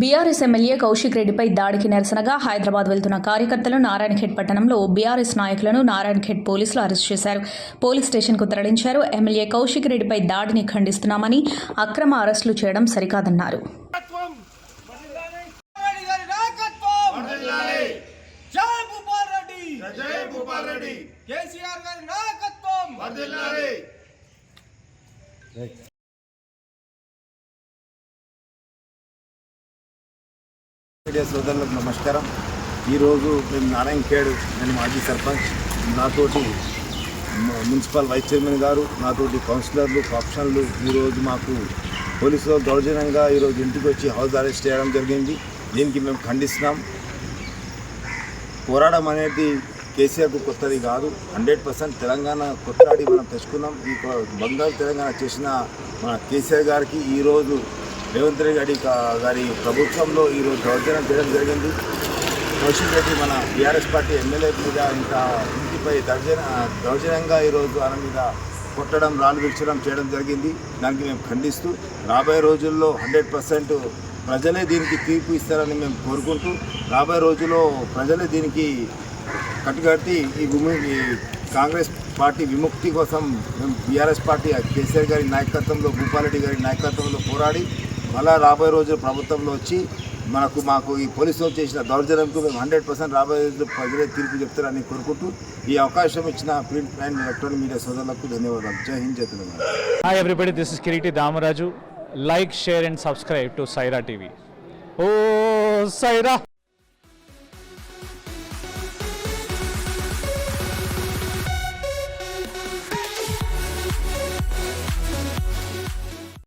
BRS MLA Kaushik రెడ్డిపై దాడికి నిరసనగా హైదరాబాద్ వెళ్తున్న కార్యకర్తలు నారాయణఖేడ్ పట్టణంలో బీఆర్ఎస్ నాయకులను నారాయణఖేడ్ పోలీసులు అరెస్ట్ చేశారు. పోలీస్ స్టేషన్కు తరలించారు. ఎమ్మెల్యే కౌశిక్ రెడ్డిపై దాడిని ఖండిస్తున్నామని అక్రమ అరెస్టులు చేయడం సరికాదన్నారు. కేసీఆర్ గారి నాయకత్వం మీడియా సోదరులకు నమస్కారం. ఈరోజు మేము నారాయణఖేడ్ నేను మాజీ సర్పంచ్. నాతోటి మున్సిపల్ వైస్ చైర్మన్ గారు నాతోటి కౌన్సిలర్లు ఆప్షన్లు ఈరోజు మాకు పోలీసులు దౌర్జన్యంగా ఈరోజు ఇంటికి వచ్చి హౌస్ అరెస్ట్ చేయడం జరిగింది. దీనికి మేము ఖండిస్తున్నాం. పోరాటం అనేది కేసీఆర్కు కొత్తది కాదు. హండ్రెడ్ పర్సెంట్ తెలంగాణ కొట్లాడి మనం తెచ్చుకున్నాం. ఈ బంగారు తెలంగాణ చేసిన మన కేసీఆర్ గారికి ఈరోజు రేవంత్ రెడ్డి గారి గారి ప్రభుత్వంలో ఈరోజు దౌర్జన్యం చేయడం జరిగింది. కౌశిక్ రెడ్డి మన టీఆర్ఎస్ పార్టీ ఎమ్మెల్యే మీద ఇంత ఇంటిపై దౌర్జన దౌర్జన్యంగా ఈరోజు ఆయన మీద కొట్టడం రాళ్ళు విడిచడం చేయడం జరిగింది. దానికి మేము ఖండిస్తూ రాబోయే రోజుల్లో హండ్రెడ్ పర్సెంట్ ప్రజలే దీనికి తీర్పు ఇస్తారని మేము కోరుకుంటూ రాబోయే రోజుల్లో ప్రజలే దీనికి కట్టుకట్టి ఈ భూమి కాంగ్రెస్ పార్టీ విముక్తి కోసం మేము బీఆర్ఎస్ పార్టీ కేసీఆర్ గారి నాయకత్వంలో భూపాలరెడ్డి గారి నాయకత్వంలో పోరాడి మళ్ళా రాబోయే రోజులు ప్రభుత్వంలో వచ్చి మనకు మాకు ఈ పోలీసులో చేసిన దౌర్జన్యంకు మేము హండ్రెడ్ పర్సెంట్ రాబోయే రోజులు ప్రజలే తీర్పు చెప్తారని కోరుకుంటూ ఈ అవకాశం ఇచ్చిన ప్రింట్ అండ్ ఎలక్ట్రానిక్ మీడియా సోదరులకు ధన్యవాదాలు జై హింద్ జై Telangana Hi everybody, this is Kiriti Damaraju. Like, share and subscribe to Sye Raa TV. Oh,